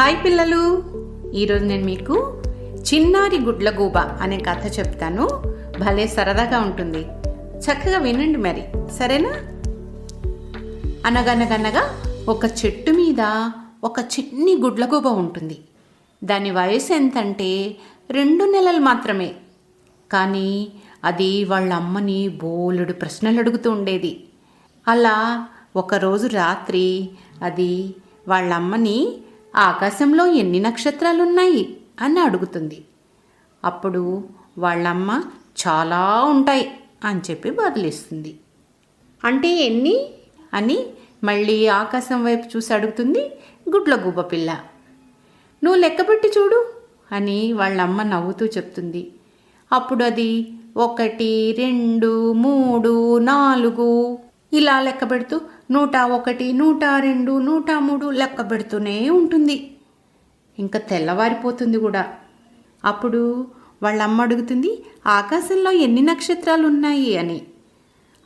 Hi పిల్లలు. ఈరోజు నేను మీకు చిన్నారి గుడ్లగూబ అనే కథ చెప్తాను. భలే సరదాగా ఉంటుంది. చక్కగా వినండి మరి. సరేనా? అనగనగనగా ఒక చెట్టు మీద ఒక చిన్ని గుడ్లగూబ ఉంటుంది. దాని వయసు ఎంతంటే రెండు నెలలు మాత్రమే. కానీ అది వాళ్ళ అమ్మని బోలెడు ప్రశ్నలు అడుగుతూ ఉండేది. అలా ఒకరోజు రాత్రి అది వాళ్ళ అమ్మని ఆకాశంలో ఎన్ని నక్షత్రాలు ఉన్నాయి అని అడుగుతుంది. అప్పుడు వాళ్ళమ్మ చాలా ఉంటాయి అని చెప్పి బదిలిస్తుంది అంటే ఎన్ని? అని మళ్ళీ ఆకాశం వైపు చూసి అడుగుతుంది గుడ్లగూబ పిల్ల. నువ్వు లెక్కపెట్టి చూడు అని వాళ్ళమ్మ నవ్వుతూ చెప్తుంది. అప్పుడు అది ఒకటి రెండు మూడు నాలుగు ఇలా లెక్క పెడుతూ నూట ఒకటి నూట రెండు నూట మూడు లెక్క పెడుతూనే ఉంటుంది. ఇంకా తెల్లవారిపోతుంది కూడా. అప్పుడు వాళ్ళ అమ్మ అడుగుతుంది ఆకాశంలో ఎన్ని నక్షత్రాలు ఉన్నాయి అని.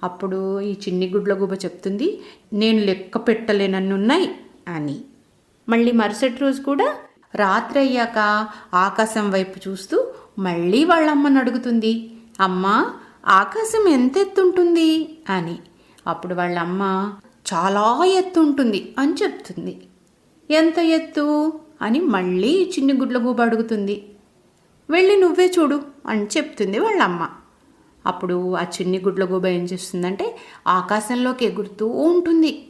అప్పుడు ఈ చిన్ని గుడ్ల గుబ చెప్తుంది నేను లెక్క పెట్టలేనన్ని ఉన్నాయి అని. మళ్ళీ మరుసటి రోజు కూడా రాత్రి అయ్యాక ఆకాశం వైపు చూస్తూ మళ్ళీ వాళ్ళమ్మను అడుగుతుంది అమ్మ ఆకాశం ఎంత ఎత్తుంటుంది అని. అప్పుడు వాళ్ళ అమ్మ చాలా ఎత్తు ఉంటుంది అని చెప్తుంది. ఎంత ఎత్తు? అని మళ్ళీ చిన్ని గుడ్లగూబ అడుగుతుంది. వెళ్ళి నువ్వే చూడు అని చెప్తుంది వాళ్ళ అమ్మ అప్పుడు ఆ చిన్ని గుడ్లగూబ ఏం చేస్తుందంటే ఆకాశంలోకి ఎగురుతూ ఉంటుంది.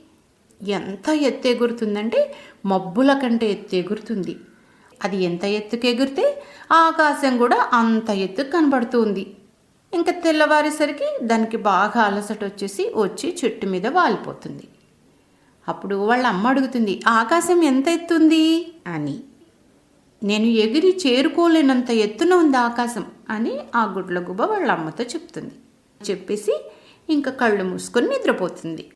ఎంత ఎత్తు ఎగురుతుందంటే మబ్బుల కంటే ఎత్తు ఎగురుతుంది. అది ఎంత ఎత్తుకు ఎగిరితే ఆకాశం కూడా అంత ఎత్తుకు కనబడుతుంది ఇంకా తెల్లవారేసరికి దానికి బాగా అలసట వచ్చేసి వచ్చి చెట్టు మీద వాలిపోతుంది. అప్పుడు వాళ్ళ అమ్మ అడుగుతుంది ఆకాశం ఎంత ఎత్తుంది? అని. నేను ఎగిరి చేరుకోలేనంత ఎత్తున ఉంది ఆకాశం అని ఆ గుడ్ల గుబ వాళ్ళ అమ్మతో చెప్తుంది. చెప్పేసి ఇంకా కళ్ళు మూసుకొని నిద్రపోతుంది.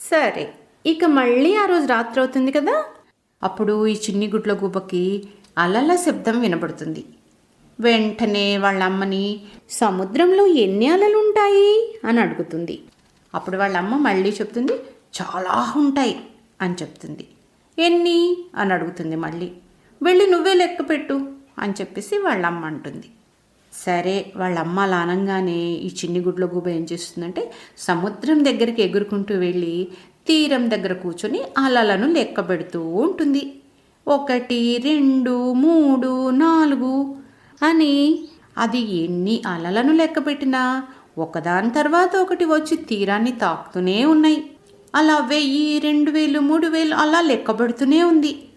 సరే ఇక మళ్ళీ ఆ రోజు రాత్రి అవుతుంది కదా? అప్పుడు ఈ చిన్ని గుడ్ల గుబ్బకి అలల శబ్దం వినబడుతుంది. వెంటనే వాళ్ళ అమ్మని సముద్రంలో ఎన్ని అలలు ఉంటాయి అని అడుగుతుంది. అప్పుడు వాళ్ళ అమ్మ మళ్ళీ చెప్తుంది చాలా ఉంటాయి అని చెప్తుంది. ఎన్ని? అని అడుగుతుంది మళ్ళీ. వెళ్ళి నువ్వే లెక్క పెట్టు అని చెప్పేసి వాళ్ళమ్మ అంటుంది. సరే వాళ్ళ అమ్మ అలా అనగానే ఈ చిన్ని గుడ్ల గూబ ఏం చేస్తుందంటే సముద్రం దగ్గరికి ఎగురుకుంటూ వెళ్ళి తీరం దగ్గర కూర్చొని అలలను లెక్క పెడుతూ ఉంటుంది. ఒకటి రెండు మూడు నాలుగు అని అది ఎన్ని అలలను లెక్కపెట్టినా ఒకదాని తర్వాత ఒకటి వచ్చి తీరాన్ని తాకుతూనే ఉన్నాయి. అలా వెయ్యి రెండు వేలు మూడు వేలు అలా లెక్కబడుతూనే ఉంది.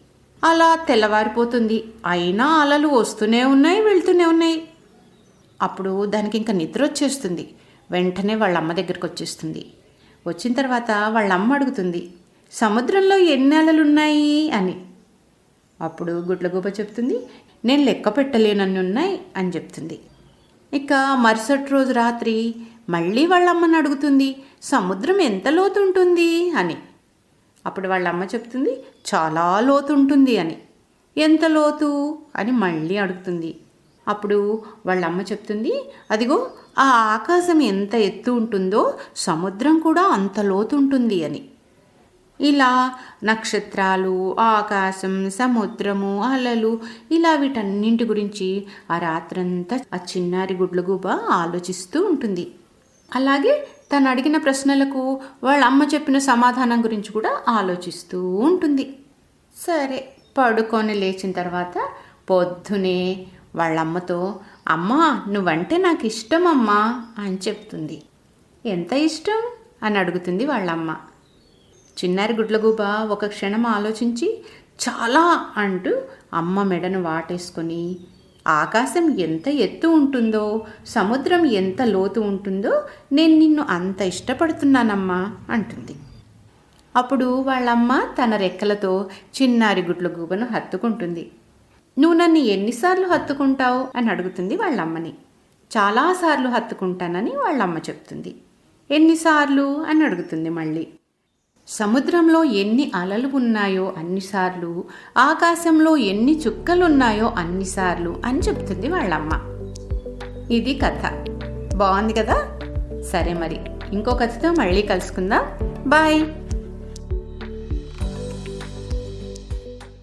అలా తెల్లవారిపోతుంది. అయినా అలలు వస్తూనే ఉన్నాయి వెళ్తూనే ఉన్నాయి. అప్పుడు దానికి ఇంకా నిద్ర వచ్చేస్తుంది. వెంటనే వాళ్ళ అమ్మ దగ్గరికి వచ్చేస్తుంది. వచ్చిన తర్వాత వాళ్ళ అమ్మ అడుగుతుంది సముద్రంలో ఎన్ని అలలు ఉన్నాయి అని. అప్పుడు గుడ్లగూబ చెప్తుంది నేను లెక్క పెట్టలేనన్ని ఉన్నాయి అని చెప్తుంది. ఇక మరుసటి రోజు రాత్రి మళ్ళీ వాళ్ళ అమ్మని అడుగుతుంది సముద్రం ఎంత లోతు ఉంటుంది అని. అప్పుడు వాళ్ళ అమ్మ చెప్తుంది చాలా లోతు ఉంటుంది అని. ఎంత లోతు? అని మళ్ళీ అడుగుతుంది. అప్పుడు వాళ్ళ అమ్మ చెప్తుంది అదిగో ఆ ఆకాశం ఎంత ఎత్తు ఉంటుందో సముద్రం కూడా అంత లోతు ఉంటుంది అని. ఇలా నక్షత్రాలు ఆకాశం సముద్రము అలలు ఇలా వీటన్నింటి గురించి ఆ రాత్రంతా ఆ చిన్నారి గుడ్లగూబ ఆలోచిస్తూ ఉంటుంది. అలాగే తను అడిగిన ప్రశ్నలకు వాళ్ళ అమ్మ చెప్పిన సమాధానం గురించి కూడా ఆలోచిస్తూ ఉంటుంది. సరే పడుకొని లేచిన తర్వాత పొద్దునే వాళ్ళమ్మతో అమ్మ అమ్మా నువ్వంటే నాకు ఇష్టం అమ్మా అని చెప్తుంది. ఎంత ఇష్టం? అని అడుగుతుంది వాళ్ళమ్మ చిన్నారి గుడ్లగూబ ఒక క్షణం ఆలోచించి చాలా అంటూ అమ్మ మెడను వాటేసుకొని ఆకాశం ఎంత ఎత్తు ఉంటుందో సముద్రం ఎంత లోతు ఉంటుందో నేను నిన్ను అంత ఇష్టపడుతున్నానమ్మా అంటుంది. అప్పుడు వాళ్ళమ్మ తన రెక్కలతో చిన్నారి గుడ్లగూబను హత్తుకుంటుంది. నువ్వు నన్ను ఎన్నిసార్లు హత్తుకుంటావు? అని అడుగుతుంది వాళ్ళమ్మని. చాలాసార్లు హత్తుకుంటానని వాళ్ళమ్మ చెప్తుంది. ఎన్నిసార్లు? అని అడుగుతుంది మళ్ళీ. సముద్రంలో ఎన్ని అలలు ఉన్నాయో అన్నిసార్లు ఆకాశంలో ఎన్ని చుక్కలున్నాయో అన్నిసార్లు అని చెప్తుంది వాళ్ళమ్మ. ఇది కథ. బాగుంది కదా? సరే మరి. ఇంకో కథతో మళ్ళీ కలుసుకుందాం. బాయ్.